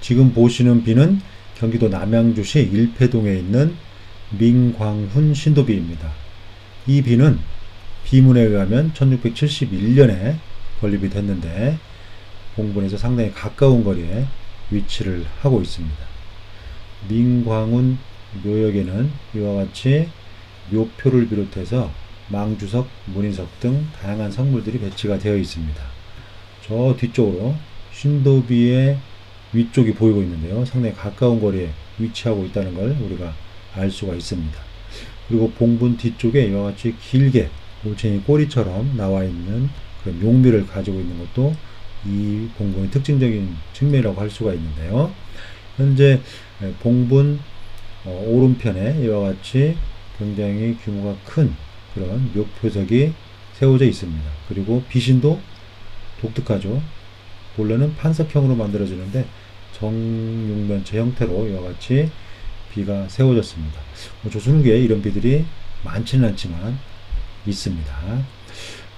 지금 보시는 비는 경기도 남양주시 일패동에 있는 민광훈 신도비입니다. 이 비는 비문에 의하면 1671년에 건립이 됐는데 봉분에서 상당히 가까운 거리에 위치를 하고 있습니다. 민광훈 묘역에는 이와 같이 묘표를 비롯해서 망주석, 문인석 등 다양한 성물들이 배치가 되어 있습니다. 저 뒤쪽으로 신도비의 위쪽이 보이고 있는데요. 상당히 가까운 거리에 위치하고 있다는 걸 우리가 알 수가 있습니다. 그리고 봉분 뒤쪽에 이와 같이 길게 올챙이 꼬리처럼 나와 있는 그런 용미를 가지고 있는 것도 이 봉분의 특징적인 측면이라고 할 수가 있는데요. 현재 봉분 어, 오른편에 이와 같이 굉장히 규모가 큰 그런 묘표석이 세워져 있습니다. 그리고 비신도 독특하죠. 본래는 판석형으로 만들어지는데 정육면체 형태로 이와 같이 비가 세워졌습니다. 뭐 조선후기에 이런 비들이 많지는 않지만 있습니다.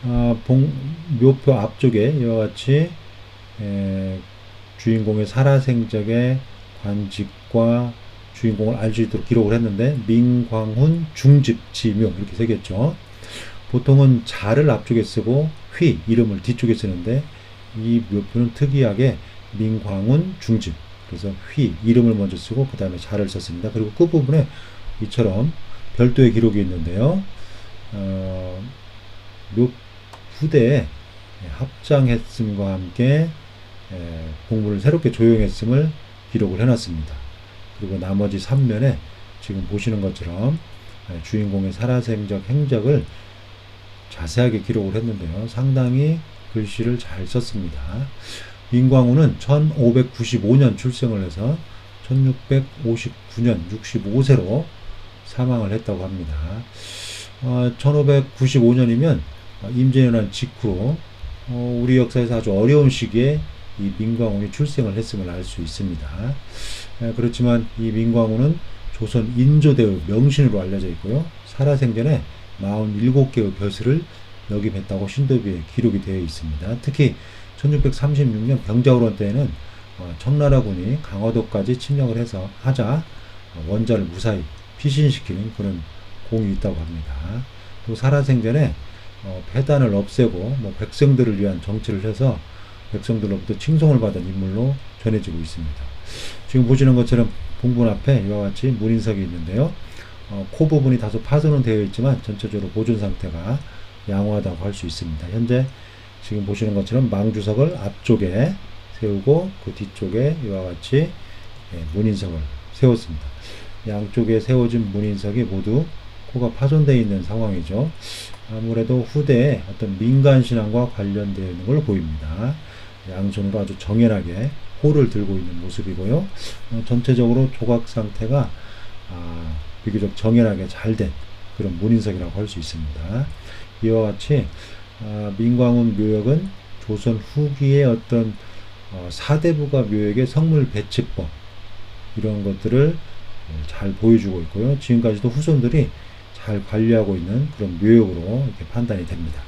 아, 봉, 묘표 앞쪽에 이와 같이 에, 주인공의 살아생적의 관직과 주인공을 알 수 있도록 기록을 했는데 민광훈 중집 지묘 이렇게 새겼죠. 보통은 자를 앞쪽에 쓰고 휘 이름을 뒤쪽에 쓰는데 이 묘표는 특이하게 민광훈 중집 그래서 휘 이름을 먼저 쓰고 그 다음에 자를 썼습니다. 그리고 끝부분에 이처럼 별도의 기록이 있는데요. 어, 묘 후대에 합장했음과 함께 에, 공문을 새롭게 조용했음을 기록을 해놨습니다. 그리고 나머지 3면에 지금 보시는 것처럼 에, 주인공의 살아생적 행적을 자세하게 기록을 했는데요. 상당히 글씨를 잘 썼습니다. 민광우는 1595년 출생을 해서 1659년 65세로 사망을 했다고 합니다. 어, 1595년이면 임진왜란 직후로 어, 우리 역사에서 아주 어려운 시기에 이 민광훈이 출생을 했음을 알 수 있습니다. 에, 그렇지만 이 민광훈은 조선 인조대의 명신으로 알려져 있고요. 살아생전에 47개의 벼슬을 역임했다고 신도비에 기록이 되어 있습니다. 특히 1636년 병자호란 때에는 어, 청나라군이 강화도까지 침략을 해서 하자 어, 원자를 무사히 피신시키는 그런 공이 있다고 합니다. 또 살아생전에 어, 폐단을 없애고 뭐 백성들을 위한 정치를 해서 백성들로부터 칭송을 받은 인물로 전해지고 있습니다. 지금 보시는 것처럼 봉분 앞에 이와 같이 문인석이 있는데요. 어, 코 부분이 다소 파손은 되어 있지만 전체적으로 보존 상태가 양호하다고 할 수 있습니다. 현재 지금 보시는 것처럼 망주석을 앞쪽에 세우고 그 뒤쪽에 이와 같이 예, 문인석을 세웠습니다. 양쪽에 세워진 문인석이 모두 코가 파손되어 있는 상황이죠. 아무래도 후대에 어떤 민간 신앙과 관련되어 있는 걸 보입니다. 양손으로 아주 정연하게 호를 들고 있는 모습이고요. 어, 전체적으로 조각 상태가 아, 비교적 정연하게 잘된 그런 문인석이라고 할 수 있습니다. 이와 같이 아, 민광훈 묘역은 조선 후기의 어떤 어, 사대부가 묘역의 성물 배치법 이런 것들을 어, 잘 보여주고 있고요. 지금까지도 후손들이 잘 관리하고 있는 그런 묘역으로 판단이 됩니다.